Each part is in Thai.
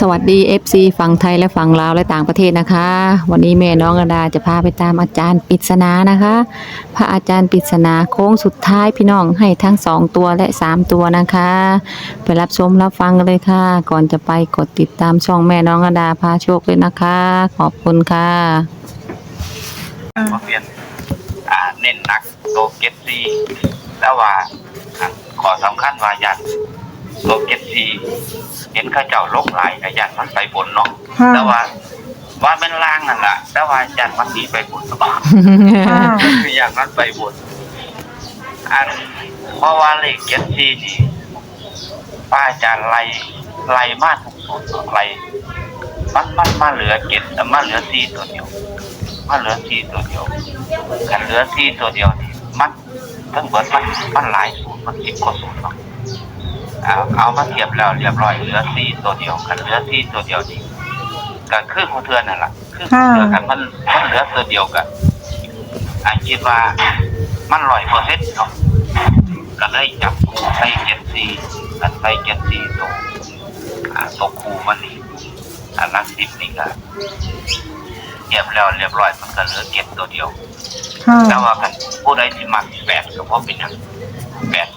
สวัสดี FC ฝั่งไทยและฝั่งลาวและต่างประเทศนะคะ วันนี้แม่น้องอดาจะพาไปตามอาจารย์ปิศนานะคะ พระอาจารย์ปิศนาโค้งสุดท้ายพี่น้องให้ทั้ง2ตัวและ3ตัวนะคะ ไปรับชมรับฟังกันเลยค่ะ ก่อนจะไปกดติดตามช่องแม่น้องอดาพาโชคเลยนะคะ ขอบคุณค่ะมาเรียนอ่าเน้นหนักโลเกตซีแต่ว่าขอสำคัญว่ายันโลเกตซีเห็นเข้าเจ้าลงหลายกับยันมันไปบนเนาะค่ะ แต่ว่า ว่าเป็นล่างนั่นแหละแต่ว่ายันมันหนีไปบนค่ะคือยันมันไปบน อันเพราะว่าเลขเกตซีนี่ป้าอาจารย์ไล่ไล่มาทุกสูตรไล่มันมันมาเหลือเกตมาเหลือซีตัวเดียวมันเหลือที่ตัวเดียวกันเหลือที่ตัวเดียวนี่มันทั้งเบิดมันมันหลายสูตรมันสิบกว่าสูตรเนาะ เอาเอามาเทียบแล้วเรียบร้อยเหลือที่ตัวเดียวกันเหลือที่ตัวเดียวนี่ก็คือผู้เทือนนั่นแหละคือผู้เทือนกันมันมันเหลือตัวเดียวกันอันคิดว่ามันร้อยเปอร์เซ็นต์เนาะก็เลยจับคู่ใส่เจ็ดสี่กันใส่เจ็ดสี่ตัวอ่าตัวคู่มันนี่อันละสิบนี่ก็เก็บแล้วเรียบร้อยมันก็เหลือเก็บตัวเดียวค่ะแต่ว่าคันผู้ใดที่มักแปดก็เพราะเป็นหยังแปด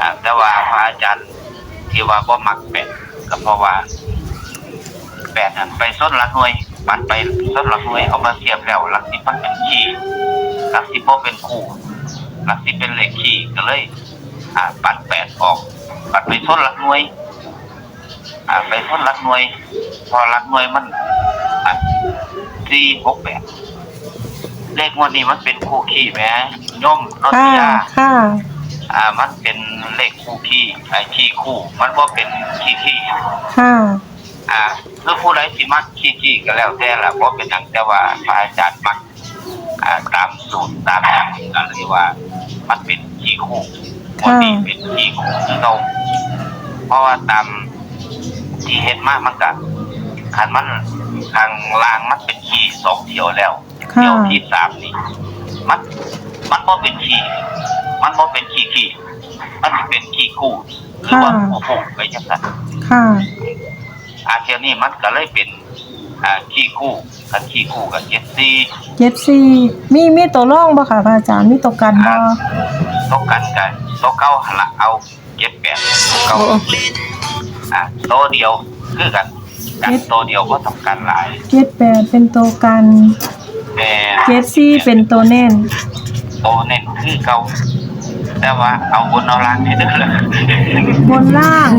อ่าแต่ว่าพระอาจารย์ที่ว่าบ่มักแปดก็เพราะว่าแปดนั้นไปส้นหลักหน่วยปันไปส้นหลักหน่วยเอามาเทียบแล้วหลักสิบมันเป็นขี้หลักสิบบ่เป็นคู่หลักสิบเป็นเลขขี้ก็เลย อ่า ปัดแปดออก ปัดไปส้นหลักหน่วย อ่า ไปส้นหลักหน่วย พอหลักหน่วยมันอะสี่หกแปดเลขงวดนี้มันเป็นคู่ขี้แหมย่อมนนค่ะทิยาค่ะ อ่ามันเป็นเลขคู่ขี้ไอ้ขี้คู่ มันว่าเป็นขี้ขี้ค่ะ อ่าหรือผู้ใดสิมักขี้ขี้ก็แล้วแต่ละเพราะเป็นหยังแต่ว่าพระอาจารย์มักอ่าตามสูตรตามอย่างก็เลยว่า มันเป็นขี้คู่งวดนี้เป็นขี้คู่คือเราเพราะว่าตามที่เห็นมากมันก็ขันมันทางล่างมันเป็นขี้สองเที่ยวแล้วค่ะเที่ยวที่สามนี่มันมันบ่เป็นขี้ มันบ่เป็นขี้ขี้มันสิเป็นขี้คู่หรือว่าคู่คู่ไปจังซั่นค่ะ อาเที่ยวนี้มันก็เลยเป็นอ่าขี้คู่กันขี้คู่กับเจ็ดสี่เจ็ดสี่มีมีตัวร่องบ่ค่ะพระอาจารย์มีตัวกันบ่ตกกันกันโตะเก้าหันละเอาเจ็ดแปดโต๊ะเก้าโอ้อ่าโตะเดียวคือกันกันโตะเดียวก็ต้องกันหลายเจ็ดแปดเป็นตัวกันแต่เจ็ดสี่เป็นตัวเน่น โตะเน้นคือเก่า แต่ว่าเอาบนเอาล่างให้เด้อบนล่าง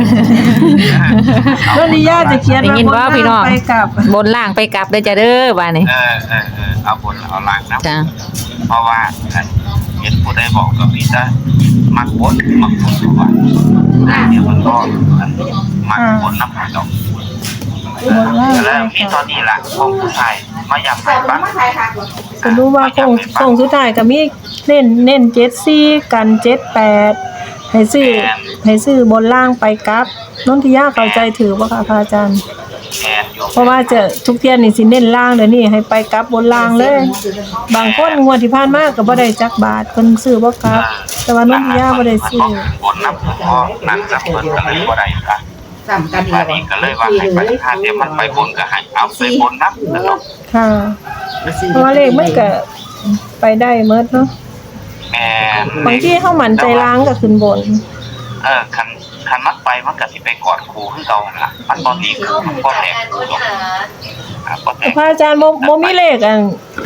แล้วนิยาจะเขียนได้ว่ายินบนว่าล่างพี่น้อง ไปกลับบนล่างไปกลับได้อจ้ะเด้อบ้านนี้เออเออเออเอาบนเอาล่างนะจ้ะเพราะว่าอันเห็นผู้ใดบอกกับพี่จะมักบนมักบนทุกวันเดี๋ยวมันก็อันมักบนน้ำมันดอกบนล่างแล้วไปพี่กตลัอบนนี้ล่ะพวกผู้ชายมาย้ำให้ฟัง จะรู้ว่าคงคงสุดท้ายก็มีเน้นเน้นเจ็ดสี่กันเจ็ดแปดให้ซื้อให้ซื้อบนล่างไปกลับนนทิยาเข้าใจถือบ่ค่ะพระอาจารย์แทนอยู่เพราะว่าจะทุกเที่ยนี่สิเน้นล่างเดี๋ยวนี้ให้ไปกลับบนล่างเลย บางคนงวดที่ผ่านมาก็บ่ได้จักบาทเพิ่นซื้อบ่กลับ แต่ว่านนทิยาบ่ได้ซื้อบนน้ำมันก็นั่นกับเพิ่นก็เลยบ่ได้ละสำคัญตอนนี้ก็เลยว่าให้ไปถ้าเดี๋ยวมันไปบนก็ให้เอาไปบนน้ำนะเนาะค่ะ เพราะว่าเลขมันก็ไปได้เมิดเนาะแม่นบางที่เฮามั่นใจล่างก็ขึ้นบน เออคันคันมันไปมันก็สิไปกอดครูคือเก่าหั่นล่ะมันบ่มีครูมันบ่แตกครูดอกอ่าบ่แตแต่กพระอาจารย์บ่บ่มีเลขอัน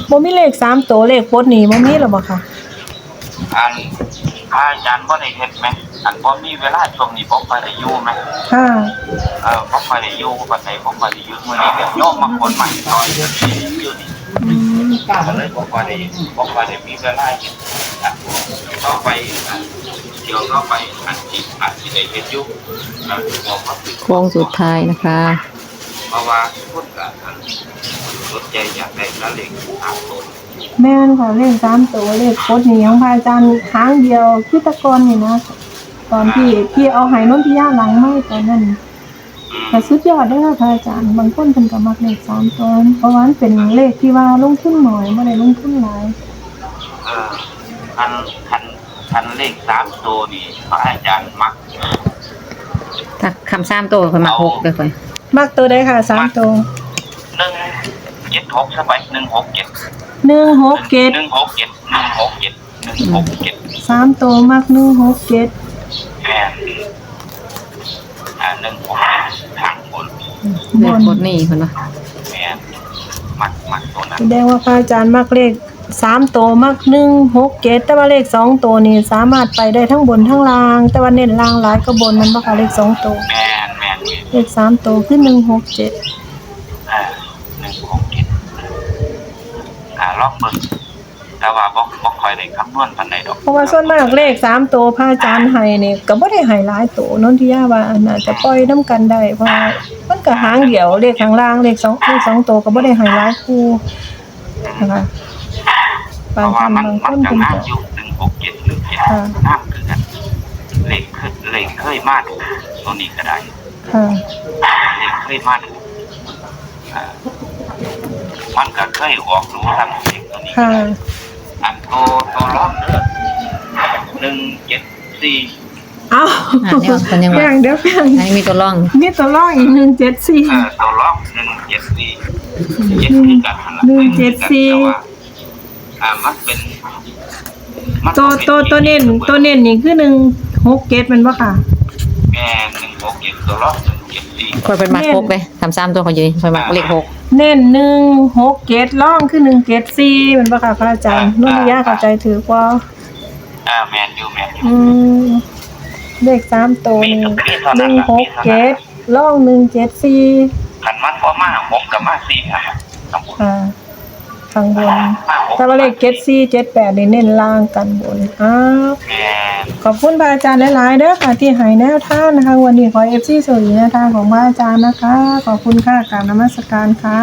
บ่มีเลขสามตัวเลขบนนี่บ่มีหรอบ่ค่ะ อันพระอาจารย์บ่ได้เฮ็ดไหมอันบ่มีเวลาช่วงนี้บ่ค่อยได้อยู่ไหมค่ะ เออบ่ค่อยได้อยู่ปานใดบ่ค่อยได้อยู่มื้อนี้ก็โยมมาคนใหม่ซอยอยู่นี่อืม ก็เลยบ่ค่อยได้บ่ค่อยได้มีเวลาเฮ็ดอะต่อไปเดี๋ยวต่อไปอันที่อันที่ได้เฮ็ดอยู่อะบอกว่าสิโค้งสุดท้ายนะคะเพราะว่าคนก็อันสนใจอยากได้ละเลขตามตัวแม่นค่ะเลขสามตัวเลขบนนี่ของพระอาจารย์ครั้งเดียวคือแตะกอนนี่นะ ตอนที่ที่เอาให้นนทิยาหลังไม้ตอนนั้น แต่สุดยอดเด้อพระอาจารย์บางคนเพิ่นก็มักเลขสามตัวเพราะว่ามันเป็นเลขที่ว่าลงทุนน้อยบ่ได้ลงทุนหลายเออคันคันคันเลขสามตัวนี่พระอาจารย์มักถ้าคำซ้ำตัวคนมาหกเด้อคนมักตัวใดค่ะสามตัวหนึ่งเจ็ดหกสบายหนึ่งหกเจ็ดหนึ่งหกเจ็ดหนึ่งหกเจ็ดหนึ่งหกเจ็ดหนึ่งหกเจ็ดสามตัวมักหนึ่งหกเจ็ดแม่นอ่าหนึ่งหกเจ็ดทางบน เลืบอกนบทนี่คนว่าแม่นมักมักตัวนั้นแสดงว่าพระอาจารย์มักเลขสามตัวมักหนึ่งหกเจ็ดแต่ว่าเลขสองตัวนี่สามารถไปได้ทั้งบนทั้งล่าง แต่ว่าเน้นล่างหลายก็บนมันบ่ค่ะเลขสองตัวแม่นแม่นแม่นเลขสามตัวคือหนึ่งหกเจ็ดอ่าหนึ่งหกเจ็ดอ่าลองเบิ่ง แต่ว่าบ่บ่ค่อยได้คำนวณปานใดดอกเพราะว่าส่วนมากเลขสามตัวพระอาจารย์ให้นี่ก็บ่ได้ให้หลายตัวนนทิยาว่าน่าจะปล่อยน้ำกันได้เพราะว่ามันก็หางเดียวเลขข้างล่างเลขสองเลขสองตัวก็บ่ได้ให้หลายคู่นะคะเพบางราะว่าท่านมันบางคนมันก็เพิ่นน้ำก็อยู่หนึ่งหกเจ็ดหนึ่งเจ็ดค่ะน้ำคือกันเลขเคยเลขเคยมาถูกตัวนี้ก็ได้ ค่ะเลขเคยมาถูกอ่ามันก็เคยออกรู้ทำเลขตัวนี้ค่ะอั นตัวตัวล็อกเด้อหนึ่งเจ็ดสี่เอ้าอ่าเนี่ยคนยังแบ่ว่างเดี๋ยวแบ่งอันนี้มีตัวร่องมีตัวล่องอีกหนึ่งเจ็ดสี่ เออตัวล็อกหนึ่งเจ็ดสี่เจ็ดคือกันหั่นล่ะหนึ่งเจ็ดสี่ แต่ว่าอ่ามันเป็นมันตัวเป็นตัวตัวเน้นตัวเน้นนี่คือหนึ่งหกเจ็ดแมันปะค่ะ แม่หนึ่งหกเจ็ดตัวล็อกหนึ่ง เจ็ดสี่คนเป็นมาหกเลยคำซ้ำตัวคนอยู่นี่คนมาเลขหกเน้นหนึ่งหกเจ็ดล่องคือหนึ่งเจ็ดสี่แมันปะค่ะพระอาจารย์นุ่นยาเข้าใจถือว่าอ่าแมนยูแมนยูอืมเลขสามตัวนี่หนึ่งหกเจ็ดล่องหนึ่งเจ็ดสี่ขันมันพอมาหกกับมาสี่ครับต้องพูดอ่าข้างบนมาหกแต่ว่าเลขเจ็ดสี่เจ็ดแปดนี่เน้นล่างกันบนอ้าวแมนขอบคุณพระอาจารย์หลายๆเด้อค่ะที่ให้แนวทางนะคะ วันนี้ขอเอฟซีสวยแนวทางของพระอาจารย์นะคะ ขอบคุณค่ะกราบนมัสการค่ะ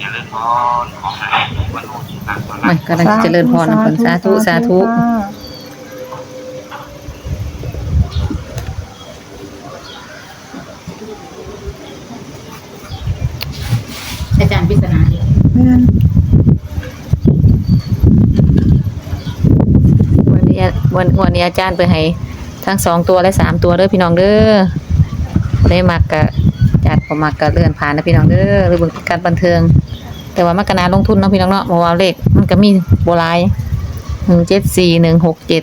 อย่าลืมพรขอให้วันโน้นที่ต่างกันมันกำลังเจริญพรนะคนสาธุ สาธุค่ะอาจารย์พิศนา แม่น วันนี้ วันวันนี้อาจารย์ไปให้ทั้งสองตัวและสามตัวเด้อพี่น้องเด้อได้มักกะจัดประมักกะเลื่อนผ่านนะพี่น้องเด้อหรือบงการบันเทิง แต่ว่ามันก็น่าลงทุนเนาะพี่น้องเนาะมาวาเลขมันก็มีโบราณหนึ่งเจ็ดสี่หนึ่งหกเจ็ด